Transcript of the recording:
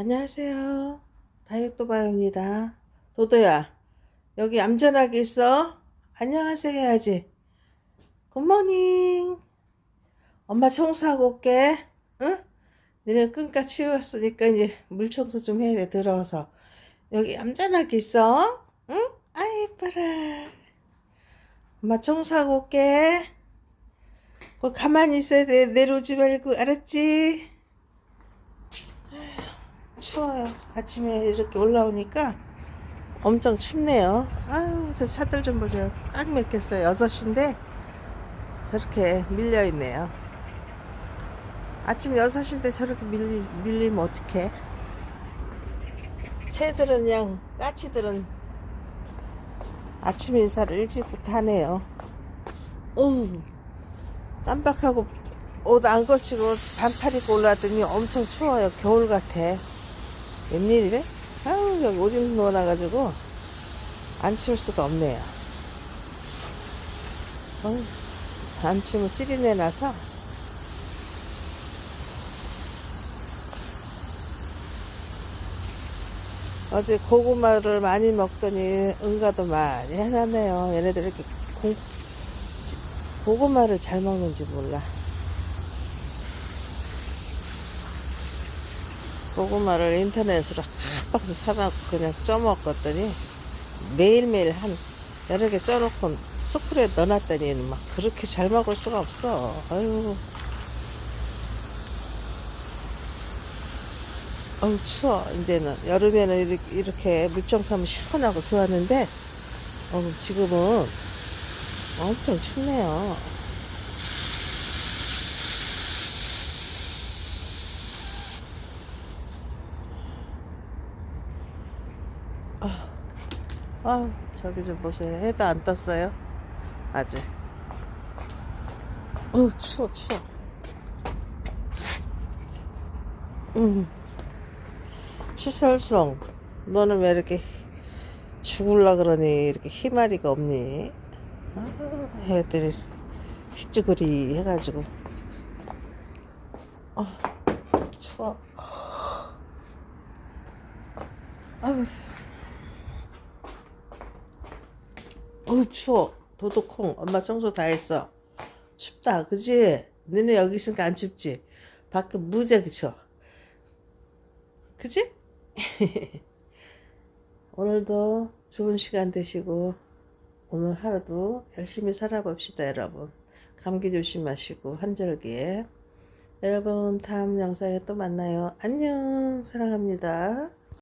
안녕하세요. 다이어트 바입니다. 도도야, 여기 얌전하게 있어? 안녕하세요 해야지. 굿모닝. 엄마 청소하고 올게. 응? 너네 끈까 치웠으니까 이제 물 청소 좀 해야 돼, 들어서. 여기 얌전하게 있어? 응? 아이, 이뻐라. 엄마 청소하고 올게. 그 가만히 있어야 돼. 내려오지 말고, 알았지? 추워요. 아침에 이렇게 올라오니까 엄청 춥네요. 아유, 저 차들 좀 보세요. 꽉 막혔어요. 6시인데 저렇게 밀려있네요. 아침 6시인데 저렇게 밀리, 밀리면 어떡해. 새들은 그냥, 까치들은 아침 인사를 일찍부터 하네요. 어우, 깜빡하고 옷 안 걸치고 반팔 입고 올라왔더니 엄청 추워요. 겨울 같아. 웬일이래? 아우, 여기 오줌 넣어놔가지고 안 치울 수가 없네요. 어우, 안 치우면 찌리내 나서 어제 고구마를 많이 먹더니 응가도 많이 해놨네요. 얘네들 이렇게 공, 고구마를 잘 먹는지 몰라. 고구마를 인터넷으로 한 박스 사갖고 그냥 쪄먹었더니 매일매일 한 여러 개 쪄놓고 숯불에 넣어놨더니 막 그렇게 잘 먹을 수가 없어. 아유. 어우, 추워, 이제는. 여름에는 이렇게, 이렇게 물정하면 시원하고 좋았는데, 어우, 지금은 엄청 춥네요. 아, 저기 좀 보세요. 해도 안 떴어요. 아직. 어, 추워, 추워. 음. 치설송, 너는 왜 이렇게 죽을라 그러니? 이렇게 희마리가 없니? 아, 애들이 휘쭈그리 해가지고. 아, 추워. 아유. 어우 추워. 도도콩. 엄마 청소 다 했어. 춥다. 그지? 너네 여기 있으니까 안 춥지? 밖에 무지하게 추워. 그지? 오늘도 좋은 시간 되시고 오늘 하루도 열심히 살아봅시다 여러분. 감기 조심하시고 한절기에. 여러분 다음 영상에 또 만나요. 안녕. 사랑합니다